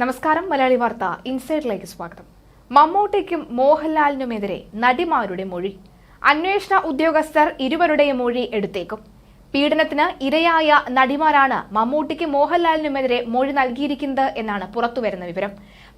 നമസ്കാരം മലയാളി വാർത്ത ഇൻസൈഡിലേക്ക് സ്വാഗതം. മമ്മൂട്ടിക്കും മോഹൻലാലിനുമെതിരെ നടിമാരുടെ മൊഴി. അന്വേഷണ ഉദ്യോഗസ്ഥർ ഇരുവരുടെയും മൊഴി എടുത്തേക്കും. പീഡനത്തിന് ഇരയായ നടിമാരാണ് മമ്മൂട്ടിക്ക് മോഹൻലാലിനുമെതിരെ മൊഴി നൽകിയിരിക്കുന്നത് എന്നാണ് പുറത്തുവരുന്ന വിവരം.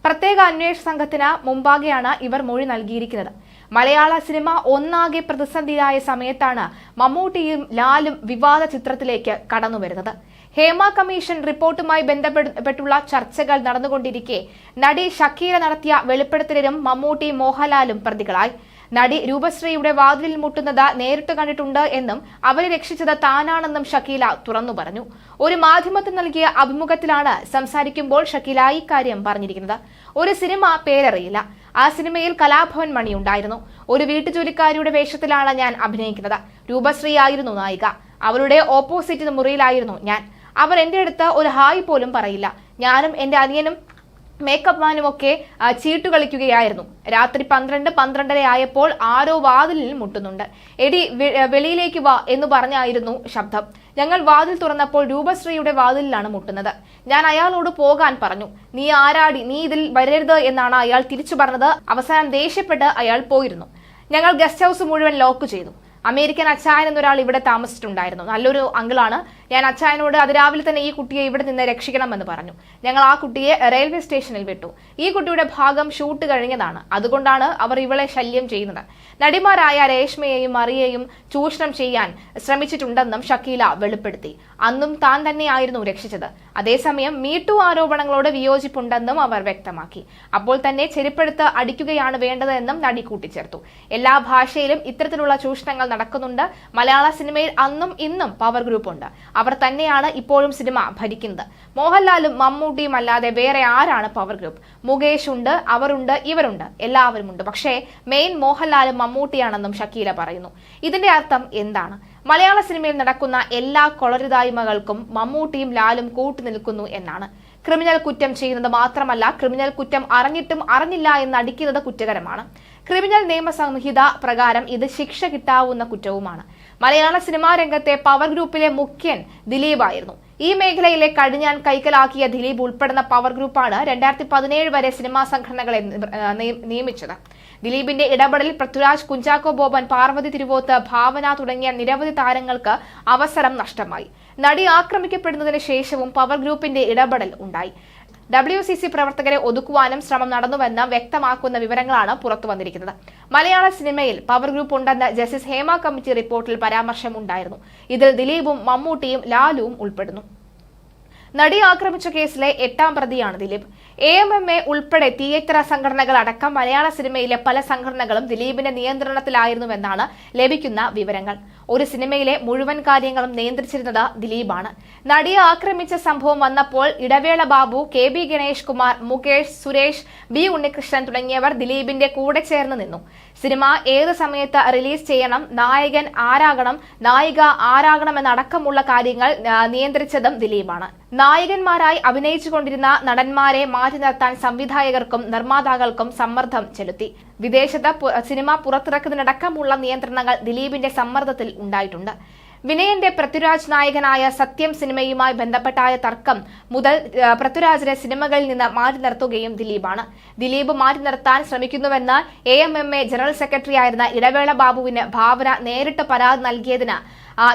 പ്രത്യേക അന്വേഷണ സംഘത്തിന് മുമ്പാകെയാണ് ഇവർ മൊഴി നൽകിയിരിക്കുന്നത്. മലയാള സിനിമ ഒന്നാകെ പ്രതിസന്ധിയിലായ സമയത്താണ് മമ്മൂട്ടിയും ലാലും വിവാദ ചിത്രത്തിലേക്ക് കടന്നുവരുന്നത്. ഹേമ കമ്മീഷൻ റിപ്പോർട്ടുമായി ബന്ധപ്പെട്ടുള്ള ചർച്ചകൾ നടന്നുകൊണ്ടിരിക്കെ. നടി ഷക്കീര നടത്തിയ വെളിപ്പെടുത്തലിനും മമ്മൂട്ടി മോഹൻലാലും പ്രതികളായി. നടി രൂപശ്രീയുടെ വാതിലിൽ മുട്ടുന്നത് നേരിട്ട് കണ്ടിട്ടുണ്ട് എന്നും അവരെ രക്ഷിച്ചത് താനാണെന്നും ഷക്കീല തുറന്നു പറഞ്ഞു. ഒരു മാധ്യമത്തിന് നൽകിയ അഭിമുഖത്തിലാണ് സംസാരിക്കുമ്പോൾ ഷക്കീല ഇക്കാര്യം പറഞ്ഞിരിക്കുന്നത്. ഒരു സിനിമ പേരറിയില്ല. ആ സിനിമയിൽ കലാഭവൻ മണി ഉണ്ടായിരുന്നു ഒരു വീട്ടുജോലിക്കാരിയുടെ വേഷത്തിലാണ് ഞാൻ അഭിനയിക്കുന്നത്. രൂപശ്രീ ആയിരുന്നു നായിക. അവരുടെ ഓപ്പോസിറ്റ് മുറിയിലായിരുന്നു ഞാൻ. അവർ എന്റെ അടുത്ത് ഒരു ഹായ് പോലും പറയില്ല. ഞാനും എന്റെ അനിയനും മേക്കപ്പ് മാനും ഒക്കെ ചീട്ട് കളിക്കുകയായിരുന്നു. രാത്രി പന്ത്രണ്ട് പന്ത്രണ്ടര ആയപ്പോൾ ആരോ വാതിലിൽ മുട്ടുന്നുണ്ട്. എടി വെളിയിലേക്ക് വാ എന്ന് പറഞ്ഞായിരുന്നു ശബ്ദം. ഞങ്ങൾ വാതിൽ തുറന്നപ്പോൾ രൂപശ്രീയുടെ വാതിലിലാണ് മുട്ടുന്നത്. ഞാൻ അയാളോട് പോകാൻ പറഞ്ഞു. നീ ആരാടി? നീ ഇതിൽ വരരുത് എന്നാണ് അയാൾ തിരിച്ചു പറഞ്ഞത്. അവസാനം ദേഷ്യപ്പെട്ട് അയാൾ പോയിരുന്നു. ഞങ്ങൾ ഗസ്റ്റ് ഹൗസ് മുഴുവൻ ലോക്ക് ചെയ്തു. അമേരിക്കൻ അച്ചായൻ എന്നൊരാൾ ഇവിടെ താമസിച്ചിട്ടുണ്ടായിരുന്നു. നല്ലൊരു അങ്കിളാണ്. ഞാൻ അച്ചായനോട് അതിരാവിലെ തന്നെ ഈ കുട്ടിയെ ഇവിടെ നിന്ന് രക്ഷിക്കണമെന്ന് പറഞ്ഞു. ഞങ്ങൾ ആ കുട്ടിയെ റെയിൽവേ സ്റ്റേഷനിൽ വിട്ടു. ഈ കുട്ടിയുടെ ഭാഗം ഷൂട്ട് കഴിഞ്ഞതാണ്. അതുകൊണ്ടാണ് അവർ ഇവളെ ശല്യം ചെയ്യുന്നത്. നടിമാരായ രേഷ്മയെയും മറിയയും ചൂഷണം ചെയ്യാൻ ശ്രമിച്ചിട്ടുണ്ടെന്നും ഷക്കീല വെളിപ്പെടുത്തി. അന്നും താൻ തന്നെയായിരുന്നു രക്ഷിച്ചത്. അതേസമയം മീട്ടു ആരോപണങ്ങളോട് വിയോജിപ്പുണ്ടെന്നും അവർ വ്യക്തമാക്കി. അപ്പോൾ തന്നെ ചെരുപ്പെടുത്ത് അടിക്കുകയാണ് വേണ്ടതെന്നും നടി കൂട്ടിച്ചേർത്തു. എല്ലാ ഭാഷയിലും ഇത്തരത്തിലുള്ള ചൂഷണങ്ങൾ നടക്കുന്നുണ്ട്. മലയാള സിനിമയിൽ അന്നും ഇന്നും പവർ ഗ്രൂപ്പ് ഉണ്ട്. അവർ തന്നെയാണ് ഇപ്പോഴും സിനിമ ഭരിക്കുന്നത്. മോഹൻലാലും മമ്മൂട്ടിയും അല്ലാതെ വേറെ ആരാണ് പവർ ഗ്രൂപ്പ് മുകേഷ് ഉണ്ട് അവരുണ്ട് ഇവരുണ്ട് എല്ലാവരും ഉണ്ട്. പക്ഷേ മെയിൻ മോഹൻലാലും മമ്മൂട്ടിയാണെന്നും ഷക്കീല പറയുന്നു. ഇതിന്റെ അർത്ഥം എന്താണ്? മലയാള സിനിമയിൽ നടക്കുന്ന എല്ലാ കൊളരുതായ്മകൾക്കും മമ്മൂട്ടിയും ലാലും കൂട്ടുനിൽക്കുന്നു എന്നാണ്. ക്രിമിനൽ കുറ്റം ചെയ്യുന്നത് മാത്രമല്ല ക്രിമിനൽ കുറ്റം അറിഞ്ഞിട്ടും അറിഞ്ഞില്ല എന്ന് അടിക്കുന്നത് കുറ്റകരമാണ്. ക്രിമിനൽ നിയമസംഹിത പ്രകാരം ഇത് ശിക്ഷ കിട്ടാവുന്ന കുറ്റവുമാണ്. മലയാള സിനിമാ രംഗത്തെ പവർ ഗ്രൂപ്പിലെ മുഖ്യൻ ദിലീപായിരുന്നു. ഈ മേഖലയിലെ കടിഞ്ഞാൻ കൈക്കലാക്കിയ ദിലീപ് ഉൾപ്പെടുന്ന പവർ ഗ്രൂപ്പാണ് രണ്ടായിരത്തി പതിനേഴ് വരെ സിനിമാ സംഘടനകളെ നിയമിച്ചത്. ദിലീപിന്റെ ഇടപെടലിൽ പൃഥ്വിരാജ് കുഞ്ചാക്കോ ബോബൻ പാർവതി തിരുവോത്ത് ഭാവന തുടങ്ങിയ നിരവധി താരങ്ങൾക്ക് അവസരം നഷ്ടമായി. നടി ആക്രമിക്കപ്പെടുന്നതിന് ശേഷവും പവർ ഗ്രൂപ്പിന്റെ ഇടപെടൽ ഉണ്ടായി. ഡബ്ല്യു സി സി പ്രവർത്തകരെ ഒതുക്കുവാനും ശ്രമം നടന്നുവെന്ന് വ്യക്തമാക്കുന്ന വിവരങ്ങളാണ് പുറത്തു വന്നിരിക്കുന്നത്. മലയാള സിനിമയിൽ പവർ ഗ്രൂപ്പ് ഉണ്ടെന്ന് ജസ്റ്റിസ് ഹേമ കമ്മിറ്റി റിപ്പോർട്ടിൽ പരാമർശമുണ്ടായിരുന്നു. ഇതിൽ ദിലീപും മമ്മൂട്ടിയും ലാലുവും ഉൾപ്പെടുന്നു. നടി ആക്രമിച്ച കേസിലെ എട്ടാം പ്രതിയാണ് Dileep. A M M A ഉൾപ്പെടെ തിയേറ്റർ സംഘടനകൾ അടക്കം മലയാള സിനിമയിലെ പല സംഘടനകളും ദിലീപിന്റെ നിയന്ത്രണത്തിലായിരുന്നുവെന്നാണ് ലഭിക്കുന്ന വിവരങ്ങൾ. ഒരു സിനിമയിലെ മുഴുവൻ കാര്യങ്ങളും നിയന്ത്രിച്ചിരുന്നത് ദിലീപാണ്. നടിയെ ആക്രമിച്ച സംഭവം വന്നപ്പോൾ Idavela Babu K B Ganesh Kumar Mukesh Suresh B Unnikrishnan തുടങ്ങിയവർ ദിലീപിന്റെ കൂടെ ചേർന്ന് നിന്നു. സിനിമ ഏത് സമയത്ത് റിലീസ് ചെയ്യണം നായകൻ ആരാകണം നായിക ആരാകണമെന്നടക്കമുള്ള കാര്യങ്ങൾ നിയന്ത്രിച്ചതും ദിലീപാണ്. നായകന്മാരായി അഭിനയിച്ചുകൊണ്ടിരുന്ന നടന്മാരെ മാറ്റി നിർത്താൻ സംവിധായകർക്കും നിർമ്മാതാക്കൾക്കും സമ്മർദ്ദം ചെലുത്തി. വിദേശത്ത് സിനിമ പുറത്തിറക്കുന്നതിനടക്കമുള്ള നിയന്ത്രണങ്ങൾ ദിലീപിന്റെ സമ്മർദ്ദത്തിൽ ഉണ്ടായിട്ടുണ്ട്. വിനയന്റെ പൃഥ്വിരാജ് നായകനായ സത്യം സിനിമയുമായി ബന്ധപ്പെട്ടായ തർക്കം മുതൽ പൃഥ്വിരാജിനെ സിനിമകളിൽ നിന്ന് മാറ്റി നിർത്തുകയും ദിലീപാണ്. ദിലീപ് മാറ്റി നിർത്താൻ ശ്രമിക്കുന്നുവെന്ന് A M M A general ഇടവേള ബാബുവിന് ഭാവന നേരിട്ട് പരാതി നൽകിയതിന്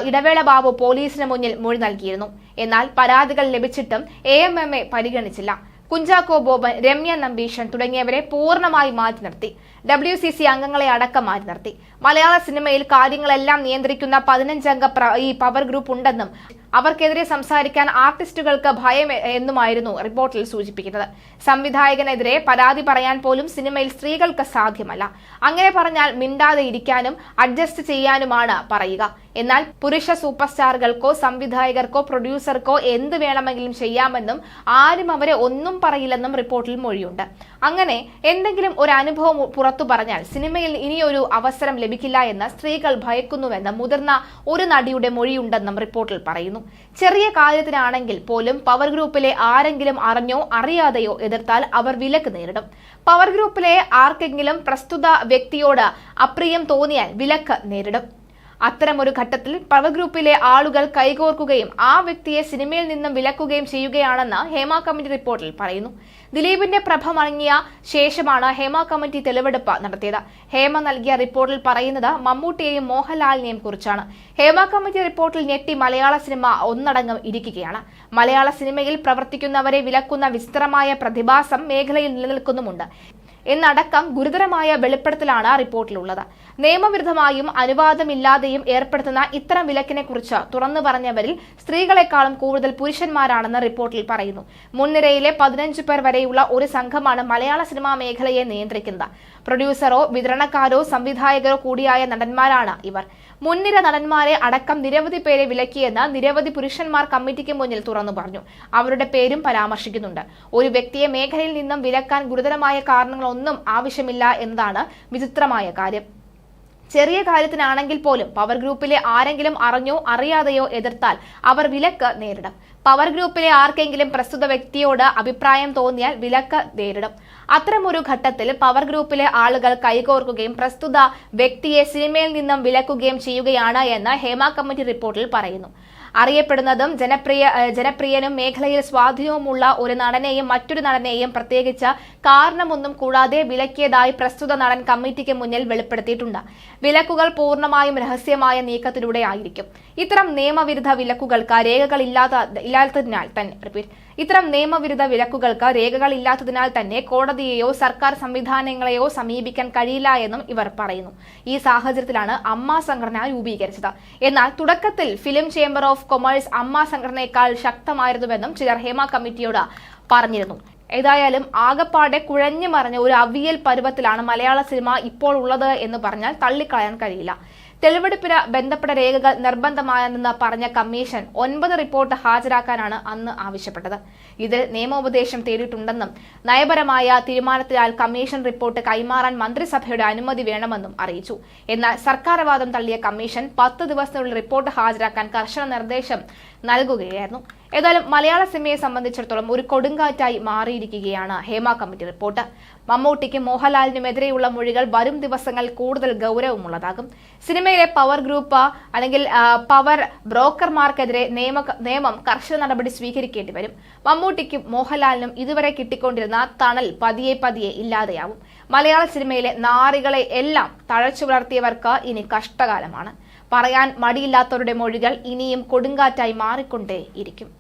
ഇടവേള ബാബു പോലീസിന് മുന്നിൽ മൊഴി നൽകിയിരുന്നു. എന്നാൽ പരാതികൾ ലഭിച്ചിട്ടും എ എം എം എ പരിഗണിച്ചില്ല. കുഞ്ചാക്കോ ബോബൻ രമ്യ നമ്പീഷൻ തുടങ്ങിയവരെ പൂർണമായി മാറ്റി നിർത്തി. ഡബ്ല്യു സി സി അംഗങ്ങളെ അടക്കം മാറ്റി നിർത്തി. മലയാള സിനിമയിൽ കാര്യങ്ങളെല്ലാം നിയന്ത്രിക്കുന്ന പതിനഞ്ചംഗ ഈ പവർ ഗ്രൂപ്പ് ഉണ്ടെന്നും അവർക്കെതിരെ സംസാരിക്കാൻ ആർട്ടിസ്റ്റുകൾക്ക് ഭയം എന്നുമായിരുന്നു റിപ്പോർട്ടിൽ സൂചിപ്പിക്കുന്നത്. സംവിധായകനെതിരെ പരാതി പറയാൻ പോലും സിനിമയിൽ സ്ത്രീകൾക്ക് സാധ്യമല്ല. അങ്ങനെ പറഞ്ഞാൽ മിണ്ടാതെ ഇരിക്കാനും അഡ്ജസ്റ്റ് ചെയ്യാനുമാണ് പറയുക. എന്നാൽ പുരുഷ സൂപ്പർ സ്റ്റാറുകൾക്കോ സംവിധായകർക്കോ പ്രൊഡ്യൂസർക്കോ എന്ത് വേണമെങ്കിലും ചെയ്യാമെന്നും ആരും അവരെ ഒന്നും പറയില്ലെന്നും റിപ്പോർട്ടിൽ മൊഴിയുണ്ട്. അങ്ങനെ എന്തെങ്കിലും ഒരു അനുഭവം പുറത്തു പറഞ്ഞാൽ സിനിമയിൽ ഇനിയൊരു അവസരം ലഭിക്കില്ല എന്ന് സ്ത്രീകൾ ഭയക്കുന്നുവെന്ന് മുതിർന്ന ഒരു നടിയുടെ മൊഴിയുണ്ടെന്നും റിപ്പോർട്ടിൽ പറയുന്നു. ചെറിയ കാര്യത്തിനാണെങ്കിൽ പോലും പവർ ഗ്രൂപ്പിലെ ആരെങ്കിലും അറിഞ്ഞോ അറിയാതെയോ എതിർത്താൽ അവർ വിലക്ക് നേരിടും. പവർ ഗ്രൂപ്പിലെ ആർക്കെങ്കിലും പ്രസ്തുത വ്യക്തിയോട് അപ്രിയം തോന്നിയാൽ വിലക്ക് നേരിടും. അത്തരമൊരു ഘട്ടത്തിൽ പവർ ഗ്രൂപ്പിലെ ആളുകൾ കൈകോർക്കുകയും ആ വ്യക്തിയെ സിനിമയിൽ നിന്നും വിലക്കുകയും ചെയ്യുകയാണെന്ന് ഹേമ കമ്മിറ്റി റിപ്പോർട്ടിൽ പറയുന്നു. ദിലീപിന്റെ പ്രഭ മടങ്ങിയ ശേഷമാണ് ഹേമ കമ്മിറ്റി തെളിവെടുപ്പ് നടത്തിയത്. ഹേമ നൽകിയ റിപ്പോർട്ടിൽ പറയുന്നത് മമ്മൂട്ടിയെയും മോഹൻലാലിനെയും കുറിച്ചാണ്. ഹേമ കമ്മിറ്റി റിപ്പോർട്ടിൽ ഞെട്ടി മലയാള സിനിമ ഒന്നടങ്കം ഇരിക്കുകയാണ്. മലയാള സിനിമയിൽ പ്രവർത്തിക്കുന്നവരെ വിലക്കുന്ന വിസ്തരമായ പ്രതിഭാസം മേഖലയിൽ നിലനിൽക്കുന്നുമുണ്ട്. എന്നടക്കം ഗുരുതരമായ വെളിപ്പെടുത്തലാണ് റിപ്പോർട്ടിലുള്ളത്. നിയമവിരുദ്ധമായും അനുവാദമില്ലാതെയും ഏർപ്പെടുത്തുന്ന ഇത്തരം വിലക്കിനെ കുറിച്ച് തുറന്നു പറഞ്ഞവരിൽ സ്ത്രീകളെക്കാളും കൂടുതൽ പുരുഷന്മാരാണെന്ന് റിപ്പോർട്ടിൽ പറയുന്നു. മുൻനിരയിലെ പതിനഞ്ച് പേർ വരെയുള്ള ഒരു സംഘമാണ് മലയാള സിനിമാ മേഖലയെ നിയന്ത്രിക്കുന്നത്. പ്രൊഡ്യൂസറോ വിതരണക്കാരോ സംവിധായകരോ കൂടിയായ നടന്മാരാണ് ഇവർ. മുൻനിര നടന്മാരെ അടക്കം നിരവധി പേരെ വിലക്കിയെന്ന് നിരവധി പുരുഷന്മാർ കമ്മിറ്റിക്ക് മുന്നിൽ തുറന്നു പറഞ്ഞു. അവരുടെ പേരും പരാമർശിക്കുന്നുണ്ട്. ഒരു വ്യക്തിയെ മേഖലയിൽ നിന്നും വിലക്കാൻ ഗുരുതരമായ കാരണങ്ങളൊന്നും ആവശ്യമില്ല എന്നതാണ് വിചിത്രമായ കാര്യം. ചെറിയ കാര്യത്തിനാണെങ്കിൽ പോലും പവർ ഗ്രൂപ്പിലെ ആരെങ്കിലും അറിഞ്ഞോ അറിയാതെയോ എതിർത്താൽ അവർ വിലക്ക് നേരിടും. പവർ ഗ്രൂപ്പിലെ ആർക്കെങ്കിലും പ്രസ്തുത വ്യക്തിയോട് അഭിപ്രായം തോന്നിയാൽ വിലക്ക് നേരിടും. അത്തരമൊരു ഘട്ടത്തിൽ പവർ ഗ്രൂപ്പിലെ ആളുകൾ കൈകോർക്കുകയും പ്രസ്തുത വ്യക്തിയെ സിനിമയിൽ നിന്നും വിലക്കുകയും ചെയ്യുകയാണ് എന്ന് ഹേമ കമ്മിറ്റി റിപ്പോർട്ടിൽ പറയുന്നു. അറിയപ്പെടുന്നതും ജനപ്രിയ ജനപ്രിയനും മേഖലയിൽ സ്വാധീനവുമുള്ള ഒരു നടനെയും മറ്റൊരു നടനെയും പ്രത്യേകിച്ച് കാരണമൊന്നും കൂടാതെ വിലക്കിയതായി പ്രസ്തുത നടൻ കമ്മിറ്റിക്ക് മുന്നിൽ വെളിപ്പെടുത്തിയിട്ടുണ്ട്. വിലക്കുകൾ പൂർണമായും രഹസ്യമായ നീക്കത്തിലൂടെ ആയിരിക്കും. ഇത്തരം നിയമവിരുദ്ധ വിലക്കുകൾക്ക് രേഖകൾ ഇല്ലാത്ത ഇല്ലാത്തതിനാൽ തന്നെ റിപ്പീറ്റ് ഇത്തരം നിയമവിരുദ്ധ വിലക്കുകൾക്ക് രേഖകൾ ഇല്ലാത്തതിനാൽ തന്നെ കോടതിയെയോ സർക്കാർ സംവിധാനങ്ങളെയോ സമീപിക്കാൻ കഴിയില്ല എന്നും ഇവർ പറയുന്നു. ഈ സാഹചര്യത്തിലാണ് അമ്മ സംഘടന രൂപീകരിച്ചത്. എന്നാൽ തുടക്കത്തിൽ film chamber of commerce Amma സംഘടനയേക്കാൾ ശക്തമായിരുന്നുവെന്നും ചിലർ ഹേമ കമ്മിറ്റിയോട് പറഞ്ഞിരുന്നു. ഏതായാലും ആകപ്പാടെ കുഴഞ്ഞു മറിഞ്ഞ ഒരു അവിയൽ പരുവത്തിലാണ് മലയാള സിനിമ ഇപ്പോൾ ഉള്ളത് എന്ന് പറഞ്ഞാൽ തള്ളിക്കളയാൻ കഴിയില്ല. തെളിവെടുപ്പിന് ബന്ധപ്പെട്ട രേഖകൾ നിർബന്ധമായെന്ന് പറഞ്ഞ കമ്മീഷൻ ഒൻപത് റിപ്പോർട്ട് ഹാജരാക്കാനാണ് അന്ന് ആവശ്യപ്പെട്ടത്. ഇതിൽ നിയമോപദേശം തേടിയിട്ടുണ്ടെന്നും നയപരമായ തീരുമാനത്തിനാൽ കമ്മീഷൻ റിപ്പോർട്ട് കൈമാറാൻ മന്ത്രിസഭയുടെ അനുമതി വേണമെന്നും അറിയിച്ചു. എന്നാൽ സർക്കാർ വാദം തള്ളിയ കമ്മീഷൻ പത്ത് ദിവസത്തിനുള്ളിൽ റിപ്പോർട്ട് ഹാജരാക്കാൻ കർശന നിർദ്ദേശം നൽകുകയായിരുന്നു. ഏതായാലും മലയാള സിനിമയെ സംബന്ധിച്ചിടത്തോളം ഒരു കൊടുങ്കാറ്റായി മാറിയിരിക്കുകയാണ് ഹേമ കമ്മിറ്റി റിപ്പോർട്ട്. മമ്മൂട്ടിക്കും മോഹൻലാലിനുമെതിരെയുള്ള മൊഴികൾ വരും ദിവസങ്ങൾ കൂടുതൽ ഗൗരവമുള്ളതാകും. സിനിമയിലെ പവർ ഗ്രൂപ്പ് അല്ലെങ്കിൽ പവർ ബ്രോക്കർമാർക്കെതിരെ നിയമ നിയമം കർശന നടപടി സ്വീകരിക്കേണ്ടി വരും. മമ്മൂട്ടിക്കും മോഹൻലാലിനും ഇതുവരെ കിട്ടിക്കൊണ്ടിരുന്ന തണൽ പതിയെ പതിയെ ഇല്ലാതെയാവും. മലയാള സിനിമയിലെ നാറികളെ എല്ലാം തഴച്ചു വളർത്തിയവർക്ക് ഇനി കഷ്ടകാലമാണ്. പറയാൻ മടിയില്ലാത്തവരുടെ മൊഴികൾ ഇനിയും കൊടുങ്കാറ്റായി മാറിക്കൊണ്ടേ ഇരിക്കും